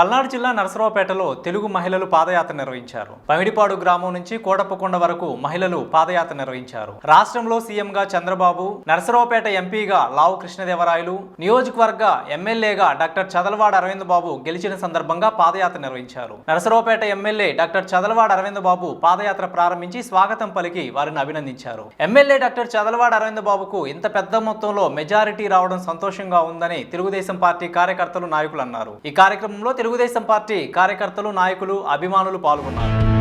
పల్నాడు జిల్లా నరసరావుపేటలో తెలుగు మహిళలు పాదయాత్ర నిర్వహించారు. పమిడిపాడు గ్రామం నుంచి కోటప్పకొండ వరకు మహిళలు పాదయాత్ర నిర్వహించారు. రాష్ట్రంలో సీఎంగా చంద్రబాబు నరసరావుపేట ఎంపీగా లావు కృష్ణదేవరాయలు నియోజకవర్గ ఎమ్మెల్యేగా డాక్టర్ చదలవాడ అరవింద్ బాబు గెలిచిన సందర్భంగా పాదయాత్ర నిర్వహించారు. నరసరావుపేట ఎమ్మెల్యే డాక్టర్ చదలవాడ అరవింద్ బాబు పాదయాత్ర ప్రారంభించి స్వాగతం పలికి వారిని అభినందించారు. ఎమ్మెల్యే డాక్టర్ చదలవాడ అరవింద్ బాబుకు ఇంత పెద్ద మొత్తంలో మెజారిటీ రావడం సంతోషంగా ఉందని తెలుగుదేశం పార్టీ కార్యకర్తలు నాయకులు అన్నారు. ఈ కార్యక్రమంలో తెలుగుదేశం పార్టీ కార్యకర్తలు నాయకులు అభిమానులు పాల్గొన్నారు.